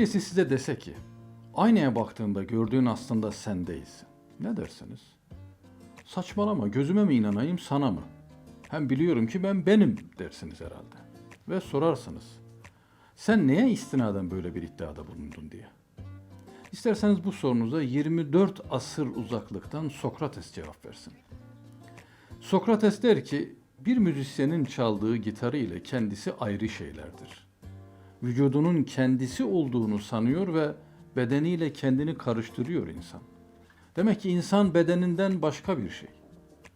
Birisi size dese ki, aynaya baktığında gördüğün aslında sen değilsin. Ne dersiniz? Saçmalama, gözüme mi inanayım, sana mı? Hem biliyorum ki ben benim dersiniz herhalde. Ve sorarsınız, sen neye istinaden böyle bir iddiada bulundun diye. İsterseniz bu sorunuza 24 asır uzaklıktan Sokrates cevap versin. Sokrates der ki, bir müzisyenin çaldığı gitarı ile kendisi ayrı şeylerdir. Vücudunun kendisi olduğunu sanıyor ve bedeniyle kendini karıştırıyor insan. Demek ki insan bedeninden başka bir şey.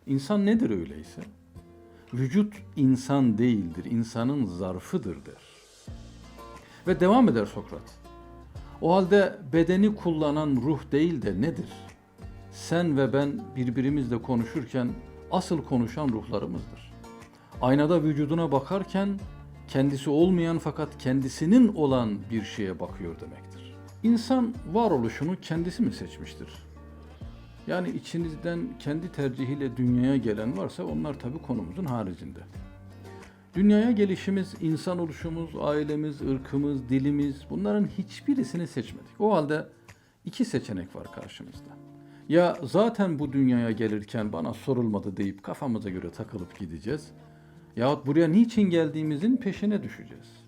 İnsan nedir öyleyse? Vücut insan değildir, insanın zarfıdır der. Ve devam eder Sokrat. O halde bedeni kullanan ruh değil de nedir? Sen ve ben birbirimizle konuşurken asıl konuşan ruhlarımızdır. Aynada vücuduna bakarken kendisi olmayan fakat kendisinin olan bir şeye bakıyor demektir. İnsan varoluşunu kendisi mi seçmiştir? Yani içinizden kendi tercihiyle dünyaya gelen varsa onlar tabii konumuzun haricinde. Dünyaya gelişimiz, insan oluşumuz, ailemiz, ırkımız, dilimiz bunların hiçbirisini seçmedik. O halde iki seçenek var karşımızda. Ya zaten bu dünyaya gelirken bana sorulmadı deyip kafamıza göre takılıp gideceğiz. Yahut buraya niçin geldiğimizin peşine düşeceğiz.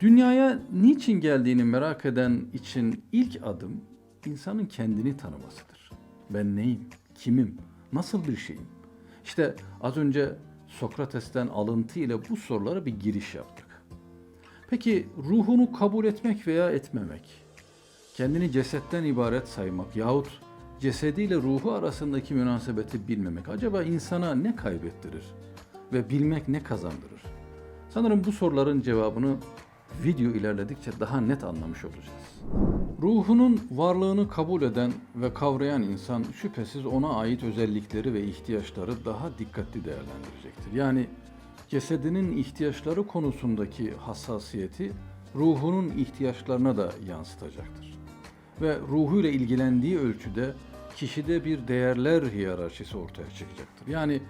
Dünyaya niçin geldiğini merak eden için ilk adım insanın kendini tanımasıdır. Ben neyim? Kimim? Nasıl bir şeyim? İşte az önce Sokrates'ten alıntı ile bu sorulara bir giriş yaptık. Peki ruhunu kabul etmek veya etmemek, kendini cesetten ibaret saymak yahut cesediyle ruhu arasındaki münasebeti bilmemek acaba insana ne kaybettirir ve bilmek ne kazandırır? Sanırım bu soruların cevabını video ilerledikçe daha net anlamış olacağız. Ruhunun varlığını kabul eden ve kavrayan insan şüphesiz ona ait özellikleri ve ihtiyaçları daha dikkatli değerlendirecektir. Yani cesedinin ihtiyaçları konusundaki hassasiyeti ruhunun ihtiyaçlarına da yansıtacaktır. Ve ruhuyla ilgilendiği ölçüde kişide bir değerler hiyerarşisi ortaya çıkacaktır. Yani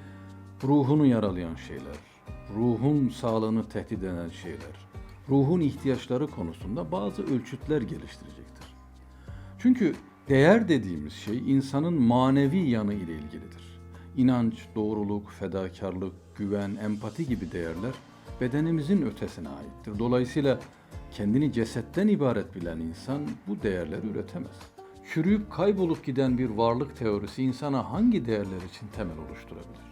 ruhunu yaralayan şeyler, ruhun sağlığını tehdit eden şeyler, ruhun ihtiyaçları konusunda bazı ölçütler geliştirecektir. Çünkü değer dediğimiz şey insanın manevi yanı ile ilgilidir. İnanç, doğruluk, fedakarlık, güven, empati gibi değerler bedenimizin ötesine aittir. Dolayısıyla kendini cesetten ibaret bilen insan bu değerleri üretemez. Çürüyüp kaybolup giden bir varlık teorisi insana hangi değerler için temel oluşturabilir?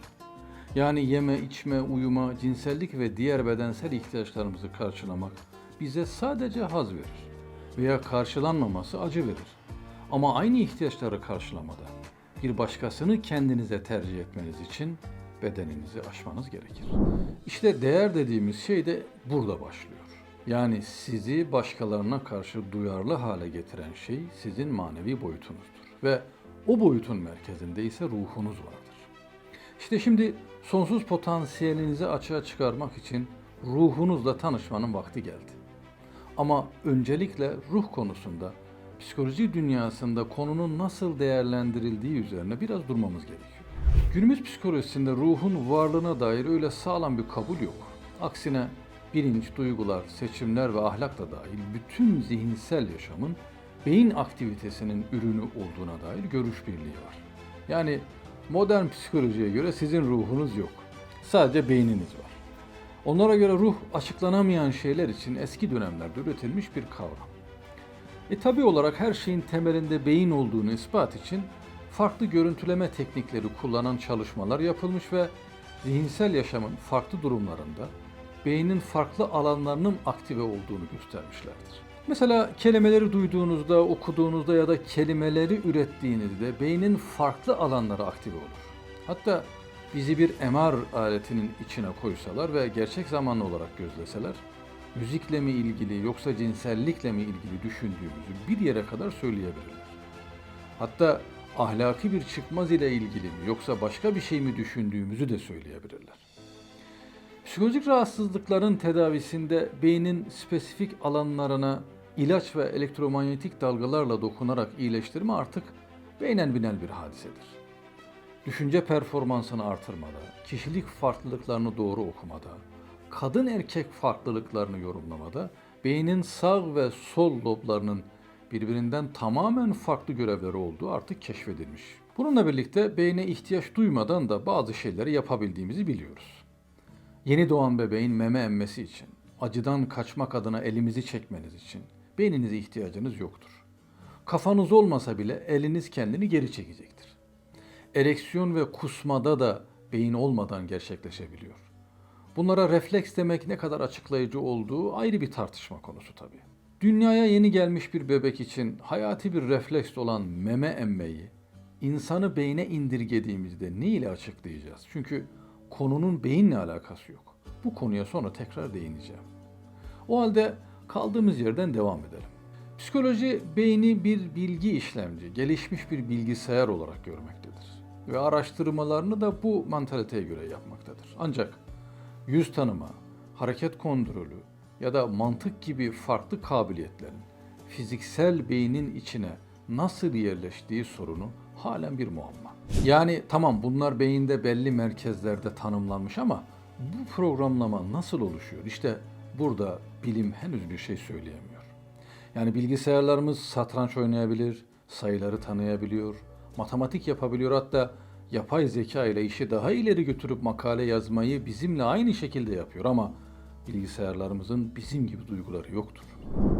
Yani yeme, içme, uyuma, cinsellik ve diğer bedensel ihtiyaçlarımızı karşılamak bize sadece haz verir veya karşılanmaması acı verir. Ama aynı ihtiyaçları karşılamada bir başkasını kendinize tercih etmeniz için bedeninizi aşmanız gerekir. İşte değer dediğimiz şey de burada başlıyor. Yani sizi başkalarına karşı duyarlı hale getiren şey sizin manevi boyutunuzdur. Ve o boyutun merkezinde ise ruhunuz vardır. İşte şimdi sonsuz potansiyelinizi açığa çıkarmak için ruhunuzla tanışmanın vakti geldi. Ama öncelikle ruh konusunda psikoloji dünyasında konunun nasıl değerlendirildiği üzerine biraz durmamız gerekiyor. Günümüz psikolojisinde ruhun varlığına dair öyle sağlam bir kabul yok. Aksine bilinç, duygular, seçimler ve ahlak da dahil bütün zihinsel yaşamın beyin aktivitesinin ürünü olduğuna dair görüş birliği var. Yani modern psikolojiye göre sizin ruhunuz yok. Sadece beyniniz var. Onlara göre ruh açıklanamayan şeyler için eski dönemlerde üretilmiş bir kavram. E tabi olarak her şeyin temelinde beyin olduğunu ispat için farklı görüntüleme teknikleri kullanan çalışmalar yapılmış ve zihinsel yaşamın farklı durumlarında beynin farklı alanlarının aktive olduğunu göstermişlerdir. Mesela kelimeleri duyduğunuzda, okuduğunuzda ya da kelimeleri ürettiğinizde beynin farklı alanları aktive olur. Hatta bizi bir MR aletinin içine koysalar ve gerçek zamanlı olarak gözleseler, müzikle mi ilgili yoksa cinsellikle mi ilgili düşündüğümüzü bir yere kadar söyleyebilirler. Hatta ahlaki bir çıkmaz ile ilgili mi yoksa başka bir şey mi düşündüğümüzü de söyleyebilirler. Psikolojik rahatsızlıkların tedavisinde beynin spesifik alanlarına ilaç ve elektromanyetik dalgalarla dokunarak iyileştirme artık beynen binel bir hadisedir. Düşünce performansını artırmada, kişilik farklılıklarını doğru okumada, kadın erkek farklılıklarını yorumlamada beynin sağ ve sol loblarının birbirinden tamamen farklı görevleri olduğu artık keşfedilmiş. Bununla birlikte beyne ihtiyaç duymadan da bazı şeyleri yapabildiğimizi biliyoruz. Yeni doğan bebeğin meme emmesi için, acıdan kaçmak adına elimizi çekmeniz için beyninize ihtiyacınız yoktur. Kafanız olmasa bile eliniz kendini geri çekecektir. Ereksiyon ve kusmada da beyin olmadan gerçekleşebiliyor. Bunlara refleks demek ne kadar açıklayıcı olduğu ayrı bir tartışma konusu tabii. Dünyaya yeni gelmiş bir bebek için hayati bir refleks olan meme emmeyi insanı beyne indirgediğimizde ne ile açıklayacağız? Çünkü konunun beyinle alakası yok. Bu konuya sonra tekrar değineceğim. O halde kaldığımız yerden devam edelim. Psikoloji beyni bir bilgi işlemci, gelişmiş bir bilgisayar olarak görmektedir. Ve araştırmalarını da bu mantaliteye göre yapmaktadır. Ancak yüz tanıma, hareket kontrolü ya da mantık gibi farklı kabiliyetlerin fiziksel beynin içine nasıl yerleştiği sorunu halen bir muamma. Yani tamam bunlar beyinde belli merkezlerde tanımlanmış ama bu programlama nasıl oluşuyor? İşte burada bilim henüz bir şey söyleyemiyor. Yani bilgisayarlarımız satranç oynayabilir, sayıları tanıyabiliyor, matematik yapabiliyor hatta yapay zeka ile işi daha ileri götürüp makale yazmayı bizimle aynı şekilde yapıyor ama bilgisayarlarımızın bizim gibi duyguları yoktur.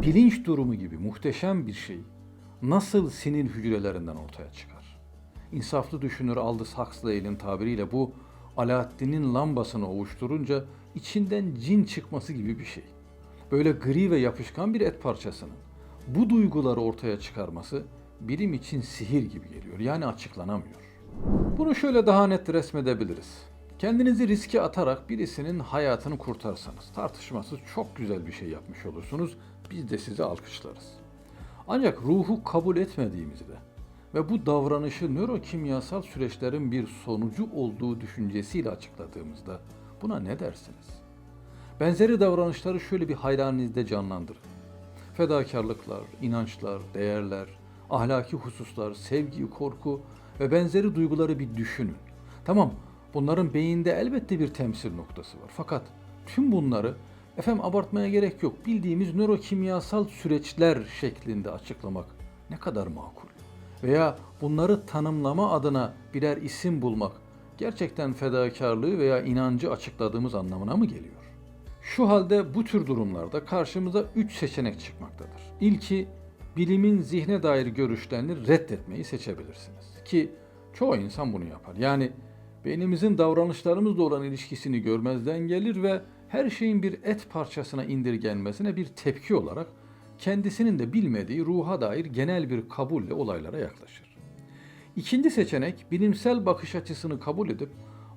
Bilinç durumu gibi muhteşem bir şey nasıl sinir hücrelerinden ortaya çıkar? İnsaflı düşünür Aldous Huxley'in tabiriyle bu Alaaddin'in lambasını ovuşturunca içinden cin çıkması gibi bir şey. Böyle gri ve yapışkan bir et parçasının bu duyguları ortaya çıkarması bilim için sihir gibi geliyor. Yani açıklanamıyor. Bunu şöyle daha net resmedebiliriz. Kendinizi riske atarak birisinin hayatını kurtarsanız tartışmasız çok güzel bir şey yapmış olursunuz. Biz de sizi alkışlarız. Ancak ruhu kabul etmediğimizde ve bu davranışı nörokimyasal süreçlerin bir sonucu olduğu düşüncesiyle açıkladığımızda buna ne dersiniz? Benzeri davranışları şöyle bir hayranınızda canlandırın. Fedakarlıklar, inançlar, değerler, ahlaki hususlar, sevgi, korku ve benzeri duyguları bir düşünün. Tamam, bunların beyinde elbette bir temsil noktası var. Fakat tüm bunları efendim abartmaya gerek yok. Bildiğimiz nörokimyasal süreçler şeklinde açıklamak ne kadar makul? Veya bunları tanımlama adına birer isim bulmak gerçekten fedakarlığı veya inancı açıkladığımız anlamına mı geliyor? Şu halde bu tür durumlarda karşımıza üç seçenek çıkmaktadır. İlki bilimin zihne dair görüşlerini reddetmeyi seçebilirsiniz. Ki çoğu insan bunu yapar. Yani beynimizin davranışlarımızla olan ilişkisini görmezden gelir ve her şeyin bir et parçasına indirgenmesine bir tepki olarak kendisinin de bilmediği ruha dair genel bir kabulle olaylara yaklaşır. İkinci seçenek bilimsel bakış açısını kabul edip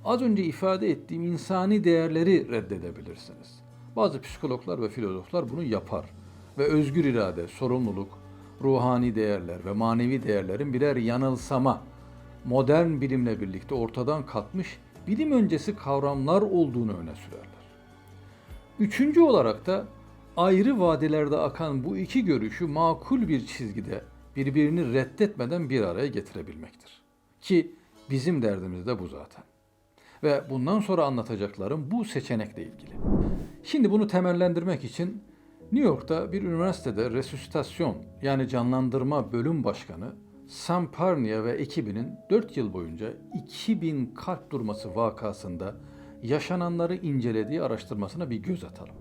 az önce ifade ettiğim insani değerleri reddedebilirsiniz. Bazı psikologlar ve filozoflar bunu yapar ve özgür irade, sorumluluk, ruhani değerler ve manevi değerlerin birer yanılsama, modern bilimle birlikte ortadan kalkmış bilim öncesi kavramlar olduğunu öne sürerler. Üçüncü olarak da ayrı vadelerde akan bu iki görüşü makul bir çizgide birbirini reddetmeden bir araya getirebilmektir. Ki bizim derdimiz de bu zaten. Ve bundan sonra anlatacaklarım bu seçenekle ilgili. Şimdi bunu temellendirmek için New York'ta bir üniversitede resüsitasyon yani canlandırma bölüm başkanı Sam Parnia ve ekibinin 4 yıl boyunca 2000 kalp durması vakasında yaşananları incelediği araştırmasına bir göz atalım.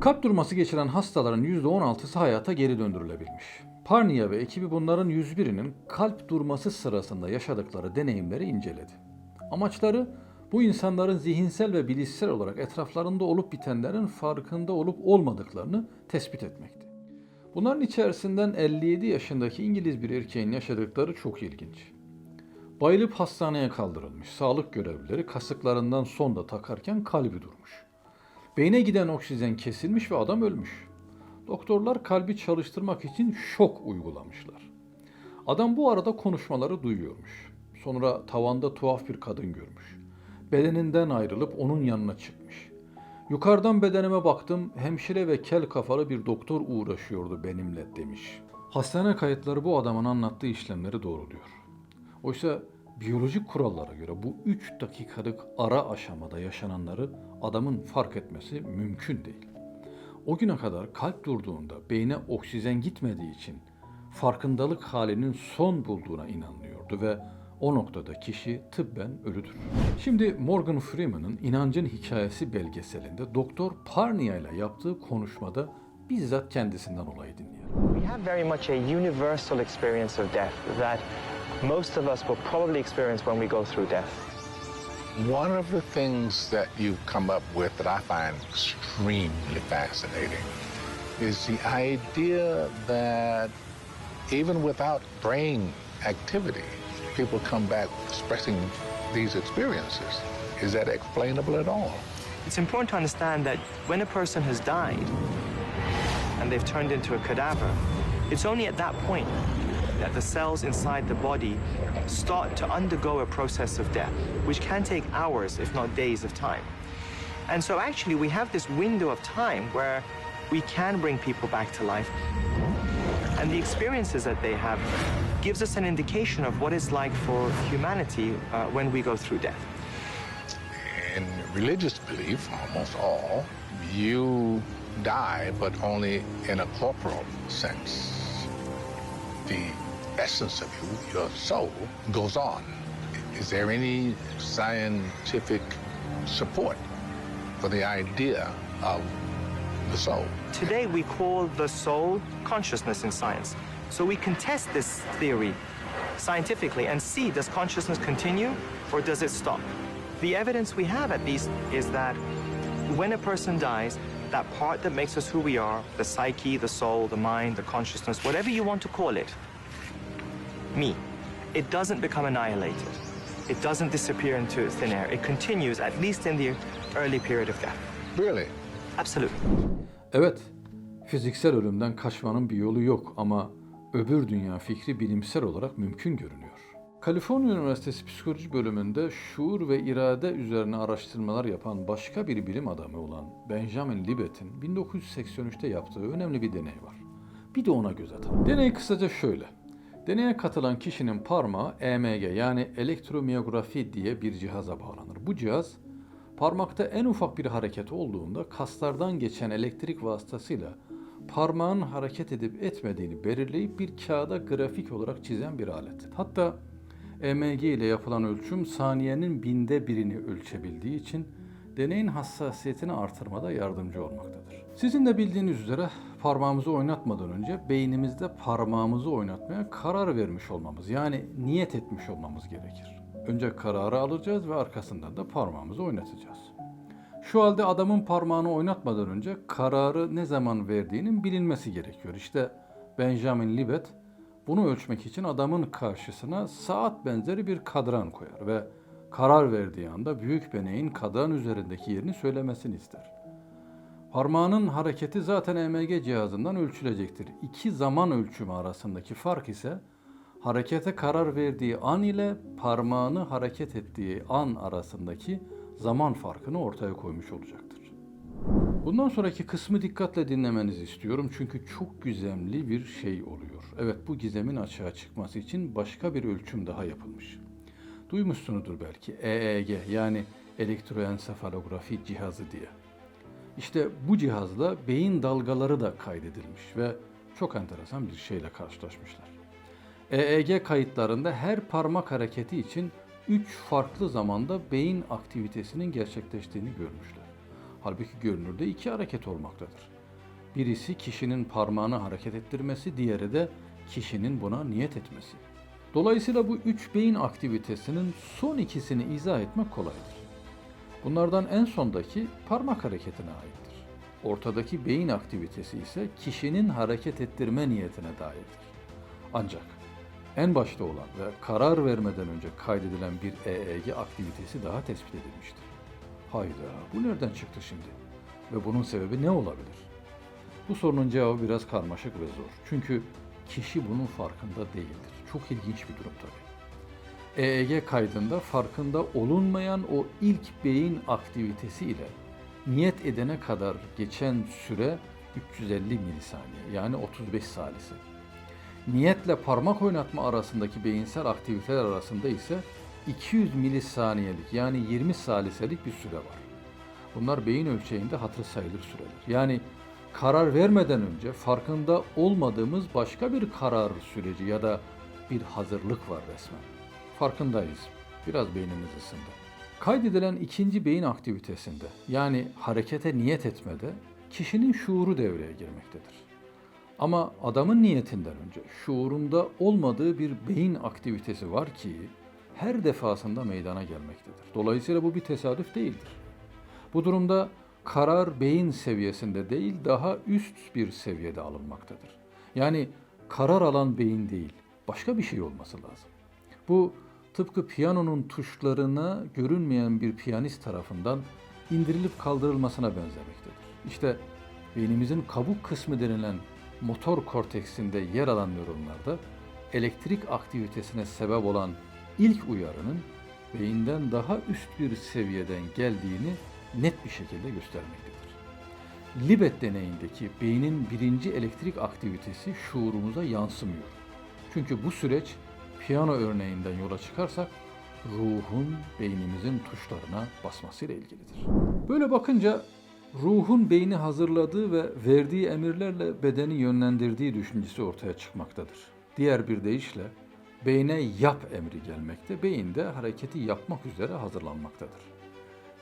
Kalp durması geçiren hastaların %16'sı hayata geri döndürülebilmiş. Parnia ve ekibi bunların 101'inin kalp durması sırasında yaşadıkları deneyimleri inceledi. Amaçları bu insanların zihinsel ve bilişsel olarak etraflarında olup bitenlerin farkında olup olmadıklarını tespit etmekti. Bunların içerisinden 57 yaşındaki İngiliz bir erkeğin yaşadıkları çok ilginç. Bayılıp hastaneye kaldırılmış. Sağlık görevlileri kasıklarından sonda takarken kalbi durmuş. Beyne giden oksijen kesilmiş ve adam ölmüş. Doktorlar kalbi çalıştırmak için şok uygulamışlar. Adam bu arada konuşmaları duyuyormuş. Sonra tavanda tuhaf bir kadın görmüş. Bedeninden ayrılıp onun yanına çıkmış. Yukarıdan bedenime baktım, hemşire ve kel kafalı bir doktor uğraşıyordu benimle demiş. Hastane kayıtları bu adamın anlattığı işlemleri doğruluyor. Oysa biyolojik kurallara göre bu 3 dakikalık ara aşamada yaşananları adamın fark etmesi mümkün değil. o güne kadar kalp durduğunda beyne oksijen gitmediği için farkındalık halinin son bulduğuna inanılıyordu ve o noktada kişi tıbben ölüdür. Şimdi Morgan Freeman'ın İnancın Hikayesi belgeselinde Doktor Parnia ile yaptığı konuşmada bizzat kendisinden olayı dinleyelim. We have very much a universal experience of death that most of us will probably experience when we go through death. One of the things that you've come up with that I find extremely fascinating is the idea that even without brain activity, people come back expressing these experiences. Is that explainable at all? It's important to understand that when a person has died and they've turned into a cadaver, it's only at that point that the cells inside the body start to undergo a process of death, which can take hours, if not days, of time. And so, actually, we have this window of time where we can bring people back to life. And the experiences that they have gives us an indication of what it's like for humanity uh, when we go through death. In religious belief, almost all, you die, but only in a corporal sense. The essence of you, your soul, goes on. Is there any scientific support for the idea of the soul? Today, we call the soul consciousness in science. So we can test this theory scientifically and see does consciousness continue or does it stop? The evidence we have, at least, is that when a person dies, that part that makes us who we are the psyche, the soul, the mind, the consciousness, whatever you want to call it me it doesn't become annihilated. It doesn't disappear into thin air. It continues, at least in the early period of death. Really? Absolutely. Evet, fiziksel ölümden kaçmanın bir yolu yok ama öbür dünya fikri bilimsel olarak mümkün görünüyor. Kaliforniya Üniversitesi Psikoloji bölümünde şuur ve irade üzerine araştırmalar yapan başka bir bilim adamı olan Benjamin Libet'in 1983'te yaptığı önemli bir deney var. Bir de ona göz atalım. Deney kısaca şöyle. Deneye katılan kişinin parmağı EMG yani elektromiyografi diye bir cihaza bağlanır. Bu cihaz parmakta en ufak bir hareket olduğunda kaslardan geçen elektrik vasıtasıyla parmağın hareket edip etmediğini belirleyip bir kağıda grafik olarak çizen bir alet. Hatta EMG ile yapılan ölçüm saniyenin binde birini ölçebildiği için deneyin hassasiyetini artırmada yardımcı olmaktadır. Sizin de bildiğiniz üzere parmağımızı oynatmadan önce beynimizde parmağımızı oynatmaya karar vermiş olmamız yani niyet etmiş olmamız gerekir. Önce kararı alacağız ve arkasından da parmağımızı oynatacağız. Şu halde adamın parmağını oynatmadan önce kararı ne zaman verdiğinin bilinmesi gerekiyor. İşte Benjamin Libet bunu ölçmek için adamın karşısına saat benzeri bir kadran koyar ve karar verdiği anda büyük beneğin kadran üzerindeki yerini söylemesini ister. Parmağının hareketi zaten EMG cihazından ölçülecektir. İki zaman ölçümü arasındaki fark ise harekete karar verdiği an ile parmağını hareket ettiği an arasındaki zaman farkını ortaya koymuş olacaktır. Bundan sonraki kısmı dikkatle dinlemenizi istiyorum çünkü çok gizemli bir şey oluyor. Evet bu gizemin açığa çıkması için başka bir ölçüm daha yapılmış. Duymuşsunuzdur belki EEG yani elektroensefalografi cihazı diye. İşte bu cihazla beyin dalgaları da kaydedilmiş ve çok enteresan bir şeyle karşılaşmışlar. EEG kayıtlarında her parmak hareketi için 3 farklı zamanda beyin aktivitesinin gerçekleştiğini görmüşler. Halbuki görünürde iki hareket olmaktadır. Birisi kişinin parmağını hareket ettirmesi, diğeri de kişinin buna niyet etmesi. Dolayısıyla bu üç beyin aktivitesinin son ikisini izah etmek kolaydır. Bunlardan en sondaki parmak hareketine aittir. Ortadaki beyin aktivitesi ise kişinin hareket ettirme niyetine dairdir. Ancak en başta olan ve karar vermeden önce kaydedilen bir EEG aktivitesi daha tespit edilmiştir. Hayda, bu nereden çıktı şimdi? Ve bunun sebebi ne olabilir? Bu sorunun cevabı biraz karmaşık ve zor. Çünkü kişi bunun farkında değildir. Çok ilginç bir durum tabii. EEG kaydında farkında olunmayan o ilk beyin aktivitesi ile niyet edene kadar geçen süre 350 milisaniye yani 35 salise. Niyetle parmak oynatma arasındaki beyinsel aktiviteler arasında ise 200 milisaniyelik yani 20 saliselik bir süre var. Bunlar beyin ölçeğinde hatır sayılır süreler. Yani karar vermeden önce farkında olmadığımız başka bir karar süreci ya da bir hazırlık var resmen. Farkındayız. Biraz beynimiz ısındı. Kaydedilen ikinci beyin aktivitesinde yani harekete niyet etmede kişinin şuuru devreye girmektedir. Ama adamın niyetinden önce şuurunda olmadığı bir beyin aktivitesi var ki her defasında meydana gelmektedir. Dolayısıyla bu bir tesadüf değildir. Bu durumda karar beyin seviyesinde değil daha üst bir seviyede alınmaktadır. Yani karar alan beyin değil, başka bir şey olması lazım. Bu tıpkı piyanonun tuşlarına görünmeyen bir piyanist tarafından indirilip kaldırılmasına benzemektedir. İşte beynimizin kabuk kısmı denilen motor korteksinde yer alan nöronlarda elektrik aktivitesine sebep olan ilk uyarının beyinden daha üst bir seviyeden geldiğini net bir şekilde göstermektedir. Libet deneyindeki beynin birinci elektrik aktivitesi şuurumuza yansımıyor. Çünkü bu süreç piyano örneğinden yola çıkarsak ruhun beynimizin tuşlarına basmasıyla ilgilidir. Böyle bakınca ruhun beyni hazırladığı ve verdiği emirlerle bedeni yönlendirdiği düşüncesi ortaya çıkmaktadır. Diğer bir deyişle beyne yap emri gelmekte, beyin de hareketi yapmak üzere hazırlanmaktadır.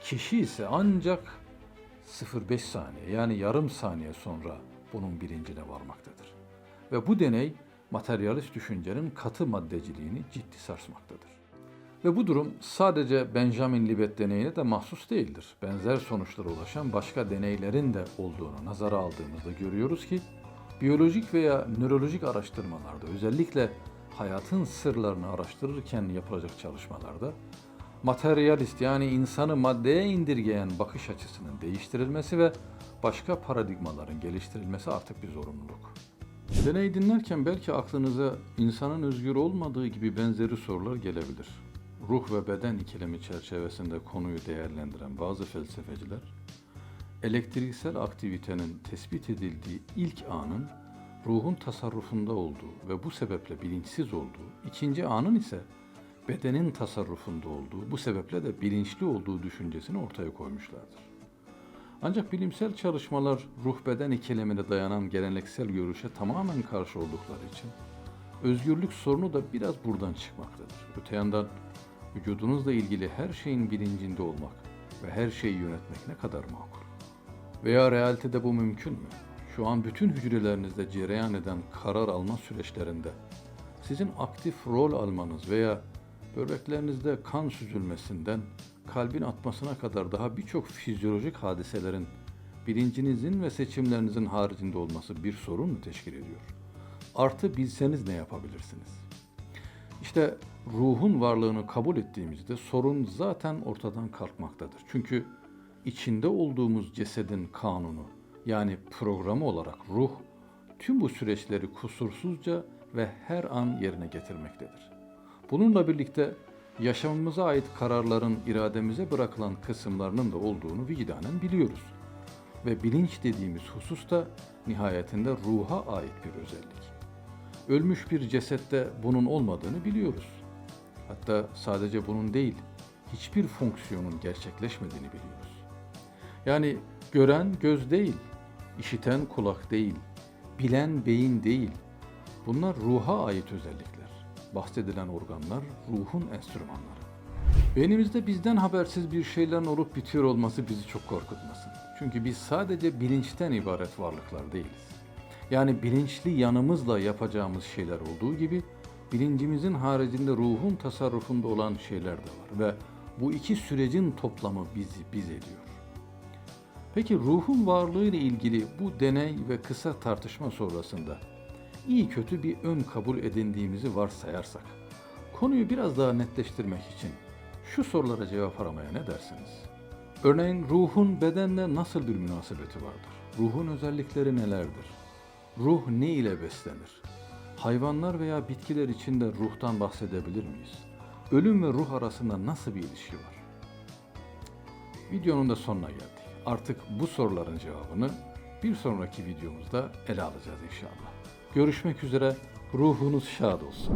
Kişi ise ancak 0,5 saniye yani yarım saniye sonra bunun bilincine varmaktadır. Ve bu deney materyalist düşüncenin katı maddeciliğini ciddi sarsmaktadır. Ve bu durum sadece Benjamin Libet deneyine de mahsus değildir. Benzer sonuçlara ulaşan başka deneylerin de olduğunu nazara aldığımızda görüyoruz ki biyolojik veya nörolojik araştırmalarda özellikle hayatın sırlarını araştırırken yapılacak çalışmalarda materyalist yani insanı maddeye indirgeyen bakış açısının değiştirilmesi ve başka paradigmaların geliştirilmesi artık bir zorunluluk. Deney dinlerken belki aklınıza insanın özgür olmadığı gibi benzeri sorular gelebilir. Ruh ve beden ikilemi çerçevesinde konuyu değerlendiren bazı felsefeciler, elektriksel aktivitenin tespit edildiği ilk anın ruhun tasarrufunda olduğu ve bu sebeple bilinçsiz olduğu, ikinci anın ise bedenin tasarrufunda olduğu, bu sebeple de bilinçli olduğu düşüncesini ortaya koymuşlardır. Ancak bilimsel çalışmalar ruh beden ikilemine dayanan geleneksel görüşe tamamen karşı oldukları için özgürlük sorunu da biraz buradan çıkmaktadır. Öte yandan vücudunuzla ilgili her şeyin bilincinde olmak ve her şeyi yönetmek ne kadar makul? Veya realitede bu mümkün mü? Şu an bütün hücrelerinizde cereyan eden karar alma süreçlerinde sizin aktif rol almanız veya böbreklerinizde kan süzülmesinden kalbin atmasına kadar daha birçok fizyolojik hadiselerin bilincinizin ve seçimlerinizin haricinde olması bir sorun mu teşkil ediyor? Artı bilseniz ne yapabilirsiniz? İşte ruhun varlığını kabul ettiğimizde sorun zaten ortadan kalkmaktadır. Çünkü içinde olduğumuz cesedin kanunu yani programı olarak ruh tüm bu süreçleri kusursuzca ve her an yerine getirmektedir. Bununla birlikte yaşamımıza ait kararların irademize bırakılan kısımlarının da olduğunu vicdanen biliyoruz. Ve bilinç dediğimiz husus da nihayetinde ruha ait bir özellik. Ölmüş bir cesette bunun olmadığını biliyoruz. Hatta sadece bunun değil, hiçbir fonksiyonun gerçekleşmediğini biliyoruz. Yani gören göz değil, işiten kulak değil, bilen beyin değil. Bunlar ruha ait özellikler. Bahsedilen organlar ruhun enstrümanları. Beynimizde bizden habersiz bir şeylerin olup bitiyor olması bizi çok korkutmasın. Çünkü biz sadece bilinçten ibaret varlıklar değiliz. Yani bilinçli yanımızla yapacağımız şeyler olduğu gibi bilincimizin haricinde ruhun tasarrufunda olan şeyler de var ve bu iki sürecin toplamı bizi biz ediyor. Peki ruhun varlığı ile ilgili bu deney ve kısa tartışma sonrasında iyi kötü bir ön kabul edindiğimizi varsayarsak, konuyu biraz daha netleştirmek için şu sorulara cevap aramaya ne dersiniz? Örneğin ruhun bedenle nasıl bir münasebeti vardır? Ruhun özellikleri nelerdir? Ruh ne ile beslenir? Hayvanlar veya bitkiler içinde ruhtan bahsedebilir miyiz? Ölüm ve ruh arasında nasıl bir ilişki var? Videonun da sonuna geldik. Artık bu soruların cevabını bir sonraki videomuzda ele alacağız inşallah. Görüşmek üzere, ruhunuz şad olsun.